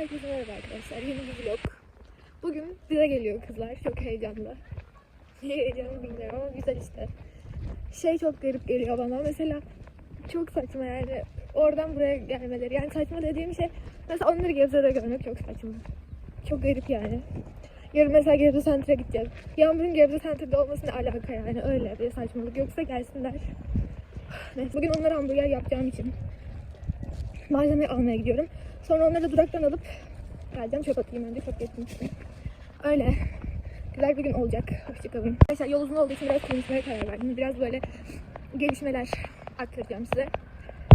Herkese merhaba arkadaşlar. Yeni bir vlog. Bugün bize geliyor kızlar. Çok heyecanlı. Niye heyecanlı bilmiyorum ama güzel işte. Şey çok garip geliyor bana. Mesela çok saçma yani. Oradan buraya gelmeleri. Yani saçma dediğim şey mesela onları Gebze'de görmek çok saçma. Çok garip yani. Yarın mesela Gebze Center'a gideceğiz. Yağmur'un Gebze Center'da olması ne alaka yani öyle bir saçmalık. Yoksa gelsinler. Neyse bugün onlara hamburger yapacağım için malzeme almaya gidiyorum. Sonra onları duraktan alıp geleceğim çöp atayım önce çöp getirmiştim. Öyle. Güzel bir gün olacak. Hoşçakalın. Arkadaşlar yol uzun olduğu için biraz konuşmaya karar verdim. Biraz böyle gelişmeler aktaracağım size.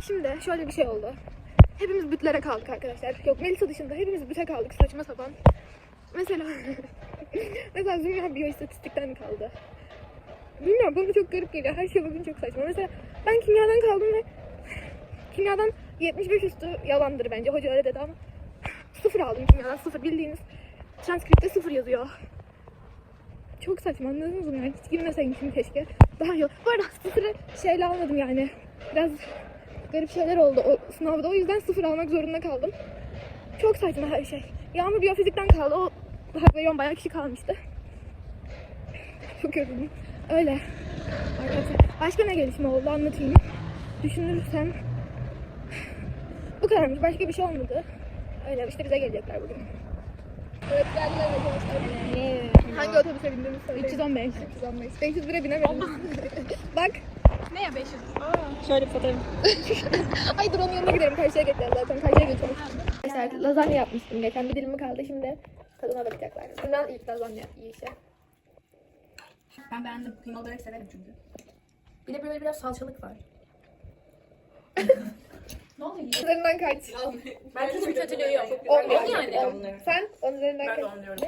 Şimdi şöyle bir şey oldu. Hepimiz bütlere kaldık arkadaşlar. Yok Melisa dışında hepimiz büte kaldık saçma sapan. Mesela mesela Zümrüt biyoistatistikten kaldı. Bilmiyorum bana çok garip geliyor. Her şey bugün çok saçma. Mesela ben kimyadan kaldım ve kimyadan 75 üstü yalandır bence. Hoca öyle dedi ama sıfır aldım kimyadan. Sıfır bildiğiniz transkripte sıfır yazıyor. Çok saçma anladınız mı? Yani hiç girmeseymişim keşke. Daha iyi. Bu arada sıfırı şeyle almadım yani. Biraz garip şeyler oldu o sınavda. O yüzden sıfır almak zorunda kaldım. Çok saçma her şey. Yağmur biyofizikten kaldı. O hak veriyorum bayağı kişi kalmıştı. Çok yoruldum. Öyle. Arkadaşlar başka ne gelişme oldu anlatayım. Düşünürsem bu kadarmış. Başka bir şey olmadı. Öyle işte bize gelecekler bugün. Evet geldiler arkadaşlar. Hangi otobüse bindiğimizi söyleyin. 315. 315. 500 lira binemedim. Bak. Ne ya 500? Şöyle bir fotoğraf. Ay dur onun yanına gidelim. Karşıya geçeceğiz zaten. Karşıya geçelim. Arkadaşlar lazanya yapmıştım geçen. Bir dilimi kaldı şimdi. Tadına bakacaklar. Bundan ilk lazanya yiyişi. Ben beğendim. Kıymalı börek severim çünkü. Bir de böyle biraz salçalık var. Üzerinden kaç? Ben hiçbir kötülüğü yok. 10 On yani. Sen 10 üzerinden Ben de kaç? on diyorum.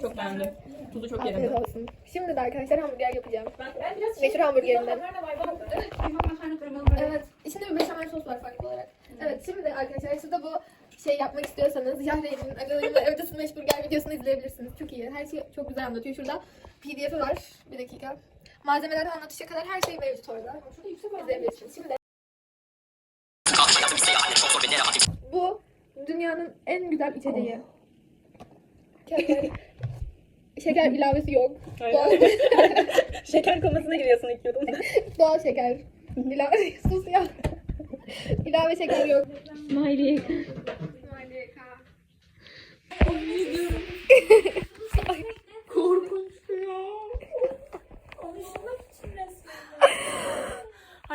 Çok beğendim. Tuzu çok Afiyet yerinde. olsun. Şimdi de arkadaşlar hamburger yapacağım. Ben, ben biraz Meşhur hamburgerinden. Evet, kıyma makarna kremalı börek. Evet. İçinde bir beşamel sos var farklı olarak. Evet şimdi arkadaşlar siz de bu şey yapmak istiyorsanız Yahre'nin agalarımla evde smash burger videosunu izleyebilirsiniz. Çok iyi. Her şey çok güzel anlatıyor. Şurada pdf'i var. Bir dakika. Malzemeler anlatışa kadar her şey mevcut orada. İzleyebilirsiniz. Şimdi bu dünyanın en güzel içeceği. Şeker, şeker ilavesi yok. Doğal, Şeker komasına giriyorsun yudumda. doğal şeker. İlave, sus ya. İlave şeker yok. Smiley. Korkunç ya.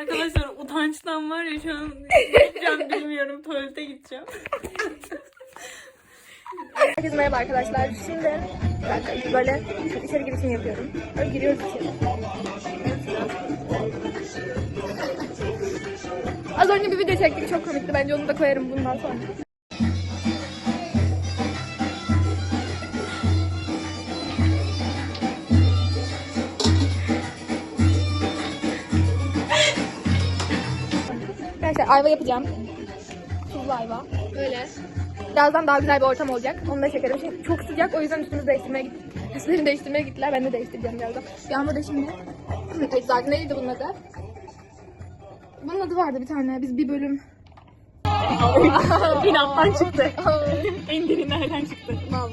Arkadaşlar utançtan var ya şu an yapacağım bilmiyorum. Tuvalete gideceğim. Herkese merhaba arkadaşlar. Şimdi böyle içeri girişini yapıyorum. Böyle giriyoruz içeri. Az önce bir video çektik çok komikti. Bence onu da koyarım bundan sonra. Arkadaşlar ayva yapacağım. Tuzlu ayva. Böyle. Birazdan daha güzel bir ortam olacak. Onu da çekerim. Şimdi çok sıcak o yüzden üstümüzü değiştirmeye gittik. Üstlerini değiştirmeye gittiler. Ben de değiştireceğim birazdan. Yağmur da şimdi eczacı neydi bunun adı? Bunun adı vardı bir tane. Biz bir bölüm. Binattan çıktı. en derinlerden çıktı. Mal.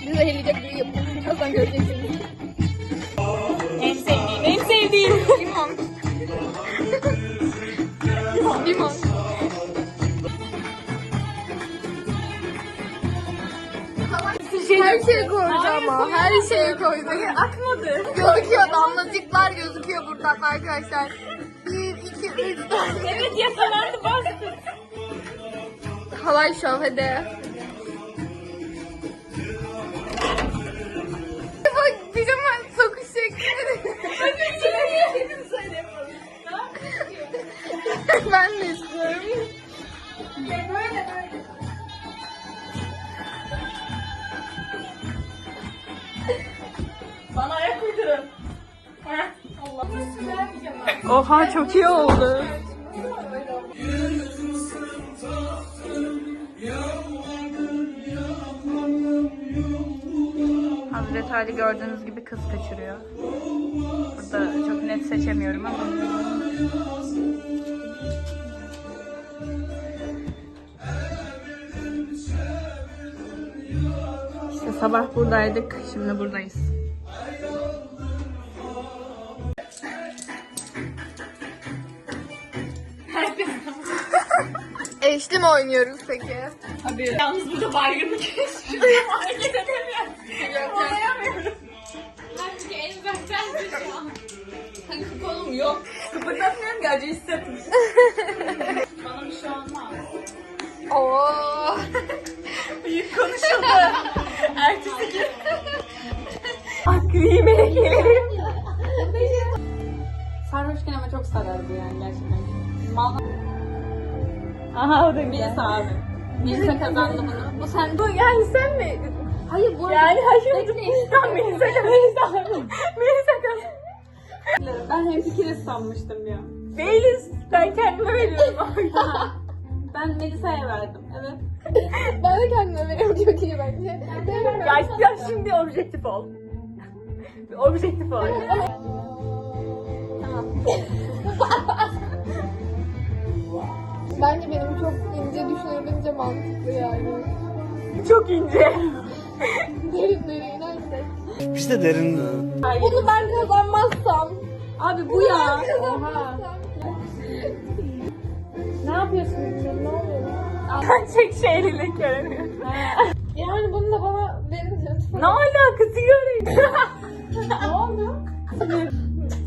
Bizi zehirleyecek büyü yapıyor. Birazdan göreceksiniz. En sevdiğim, en sevdiğim. Limon. Limon. Her şeyi koydu ama. Her şeyi koydu. Akmadı. Gözüküyor damlacıklar gözüküyor buradan arkadaşlar. Bir, iki, üç, dört. Evet yakalandı bastı. Halay şov hadi. Bak bizim sokuş ben de istiyorum. Bana ayak uydurun. Ha, Allah. Oha çok iyi oldu. Hazreti Ali gördüğünüz gibi kız kaçırıyor. Burada çok net seçemiyorum ama. Sabah buradaydık, şimdi buradayız. Eşli mi oynuyoruz peki? Abi yalnız burada baygınlık. Hareket edemiyorum. Halbuki en sensin şu an. Kanka kolum yok. Kıpırdatmıyorum ki acı hissettim. Bana bir şey olmaz. Oo. Büyük konuşuldu. Ertesi gün. Akli melekelerim. Sarhoşken ama çok sarardı yani gerçekten. Mal... Aha o da Melisa abi. Melisa kazandı bunu. Bu sen... Bu yani sen mi? Hayır bu Yani hayır. Tam Melisa kazandı. Melisa kazandı. Ben hem fikiriz sanmıştım ya. Değiliz. Ben kendime veriyorum. ben Melisa'ya verdim. Evet. Ben de kendime veriyorum çok iyi bence. Ya, ya şimdi objektif ol. Objektif ol. Bence benim çok ince düşünebilince mantıklı yani. Çok ince. Derin derin inersek. İşte derin. Bunu ben kazanmazsam. Abi bu ya. Kazanmazsam. Ne yapıyorsun? Ne oluyor? Ben çek şeyliyle göremiyor. Yani bunu da bana verin lütfen. ne alakası göreyim? ne oldu?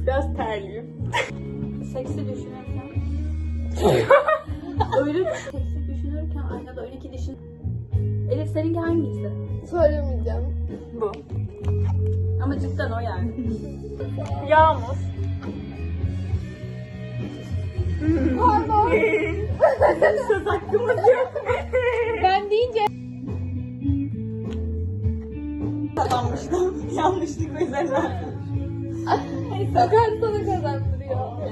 Biraz terliyim. Seksi düşünürken. öyle seksi düşünürken aynada öyle ki düşün. Elif seninki hangisi? Söylemeyeceğim. Bu. Ama cidden o yani. Yağmur. Pardon. Söz hakkımız yok. ben deyince Kazanmıştım. Yanlışlıkla üzerine. Sakar sana kazandırıyor.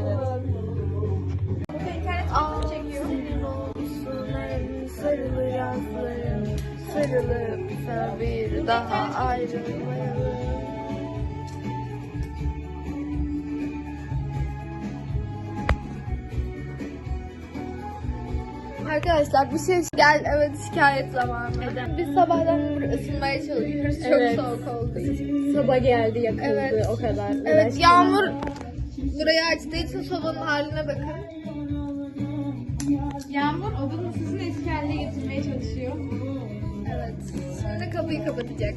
Aa, çekiyor. Sarılı yazlarım, sarılıp bir daha ayrılmayalım. Arkadaşlar bir şey gel evet şikayet zamanı. Biz sabahdan beri ısınmaya çalışıyoruz. Çok Evet. soğuk için. Sabah geldi yakıldı Evet. o kadar. Evet yağmur burayı açtığı için sobanın haline bakın. Yağmur odanın ısısını eski haline getirmeye çalışıyor. Evet. Şimdi kapıyı kapatacak.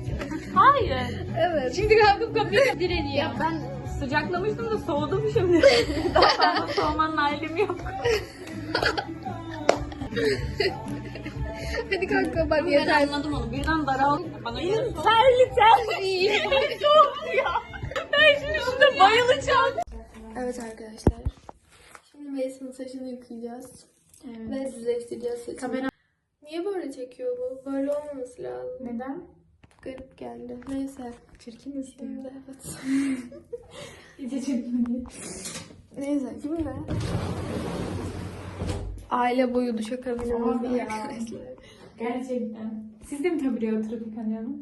Hayır. Evet. Şimdi kalkıp kapıyı direniyor. Ya ben sıcaklamıştım da soğudum şimdi. Daha fazla soğumanın halim yok. Hadi kapat Ben yeter. anladım onu. Birden daraldı. Bana terli terli. Soğuk ya. Ben şimdi şurada bayılacağım. Evet arkadaşlar. Şimdi Melisa'nın saçını yıkayacağız. Ve düzleştireceğiz saçını. Kamera- Niye böyle çekiyor bu? Böyle olmaması lazım. Neden? Garip geldi. Neyse. Çirkin misin? Şimdi evet. İyice çirkin. Neyse şimdi. Aile boyu duş akabiliriz Abi ya. arkadaşlar. Gerçekten. Siz de mi tabureye oturup yıkanıyorsunuz?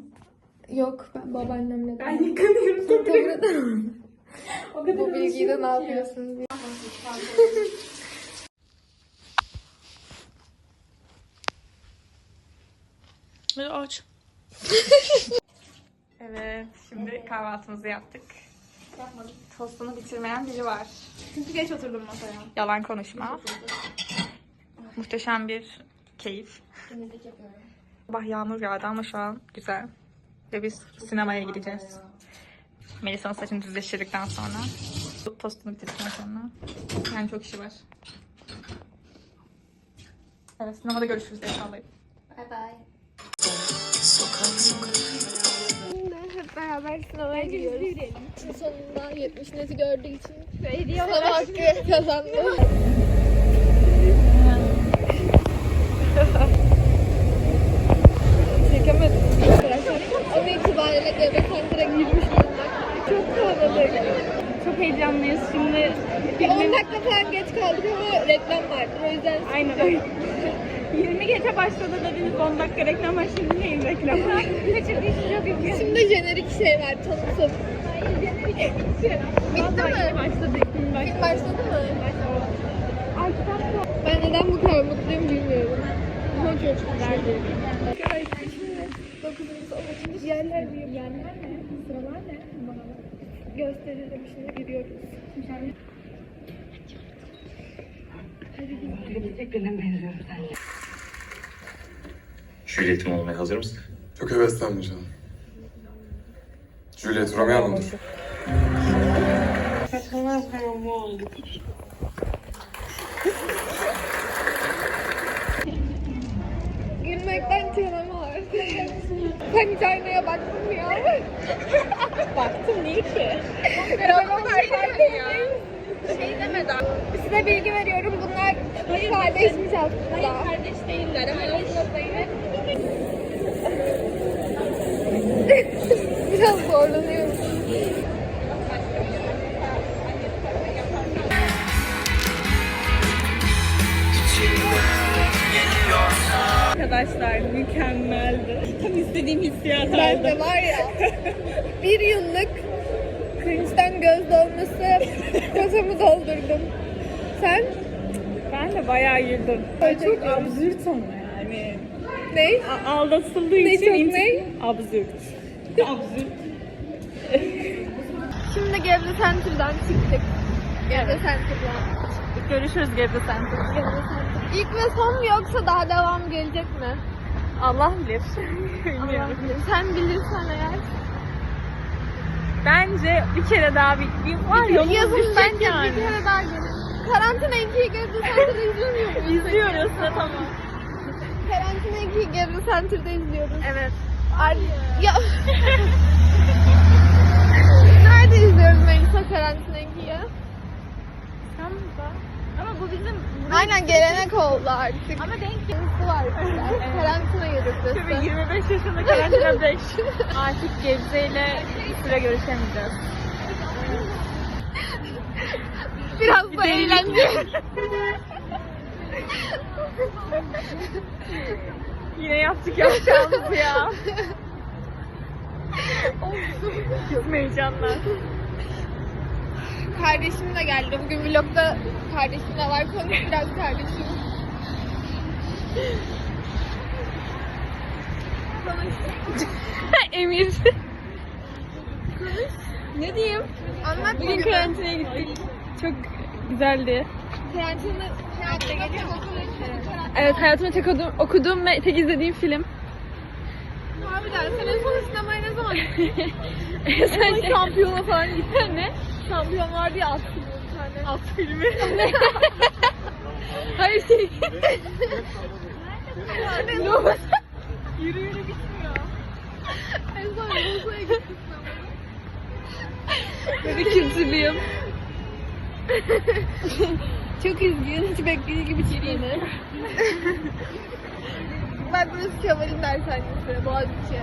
Yok ben babaannemle. Ben yıkanıyorum. Tabii o kadar Bu bilgiyi de ne ki. yapıyorsunuz diye. aç. evet, şimdi kahvaltımızı yaptık. Yapmadım. Tostunu bitirmeyen biri var. Çünkü geç oturdum masaya. Yalan konuşma. Muhteşem bir keyif. Temizlik yapıyorum. Sabah yağmur yağdı ama şu an güzel. Ve biz sinemaya gideceğiz. Melisa'nın saçını düzleştirdikten sonra. Tostunu bitirdikten sonra. Yani çok işi var. Evet sinemada görüşürüz. İnşallah. Bye bye. Şimdi hep beraber sinemaya gidiyoruz. Sonunda 70 neti gördüğü için sinema hakkı kazandı. Çekemedim. Onun itibariyle Gebek Center'a girmiş bulunduk. Çok kalabalık. Çok heyecanlıyız. Şimdi 10 dakika falan geç kaldık ama reklam vardı. O yüzden Aynen öyle. 20 geçe başladı dediniz 10 dakika reklam var şimdi neyin reklamı? Çok. Şimdi jenerik şey var tanıtım. Bitti mi? Başladı. İlk başladı mı? Ben neden bu kadar mutluyum bilmiyorum. Ama çok güzel. Arkadaşlar şimdi 9. 10. Diğerler bir yerler ne? Sıralar ne? Gösteririm şimdi gidiyoruz. Juliet'im olmaya hazır mısın? Çok heveslendim canım. Juliet Romeo mudur? Gülmekten Sen hiç aynaya baktın mı ya? Baktım niye ki? Ben o kadar farkındayım. Şey deme daha. Size bilgi veriyorum bunlar kardeşmiş aslında. Kardeş değiller ama Biraz zorlanıyorum. Hissiyat Ben de var ya bir yıllık cringe'den göz dolması kotamı doldurdum. Sen? Ben de bayağı girdim. Çok absürt ama yani. Ne? A- Aldatıldığı Ne için çok inti- ne? Absürt. Absürt. Şimdi Gebze Center'dan çıktık. Gebze Center'dan. Görüşürüz Gebze Center. İlk ve son mu yoksa daha devam gelecek mi? Allah bilir. Allah Bilmiyorum. bilir. Sen bilirsen eğer. Bence bir kere daha bir, bir var yolumuz Yazın düşecek bence yani. bir kere daha gelin. Karantina 2'yi Gebze Center'da izlemiyor muyuz? İzliyoruz da tamam. Karantina 2'yi Gebze Center'da izliyoruz. Evet. Ay, ya. Nerede izliyoruz Melisa karantina 2'yi? İstanbul'da. Ama bu bizim Aynen gelenek oldu artık. ama denk var. Karantina yürütüsü. Tabii 25 yaşında karantina 5. Artık Gebze ile bir süre görüşemeyeceğiz. Biraz da eğlence. Yine yaptık yapacağımızı ya. Çok heyecanlar. Kardeşim de geldi. Bugün vlogda kardeşim de var. Konuş biraz kardeşim. Emir. ne diyeyim? Anlat Bugün bugün. karantinaya gittik. Çok güzeldi. Karantina karantina geliyor? Evet hayatımda tek okuduğum, okuduğum ve tek izlediğim film. Harbiden sen en son sinemaya ne zaman gittin? Sen şampiyona falan gittin mi? Şampiyon vardı ya at filmi bir tane. At filmi. Hayır şey. Oldu? Yürü yürü bitmiyor. En son Bursa'ya gittin Böyle kültürlüyüm. Çok üzgün. Hiç beklediği gibi çıkmadı. Bak burası Kemal'in dershanesi. Boğaziçi.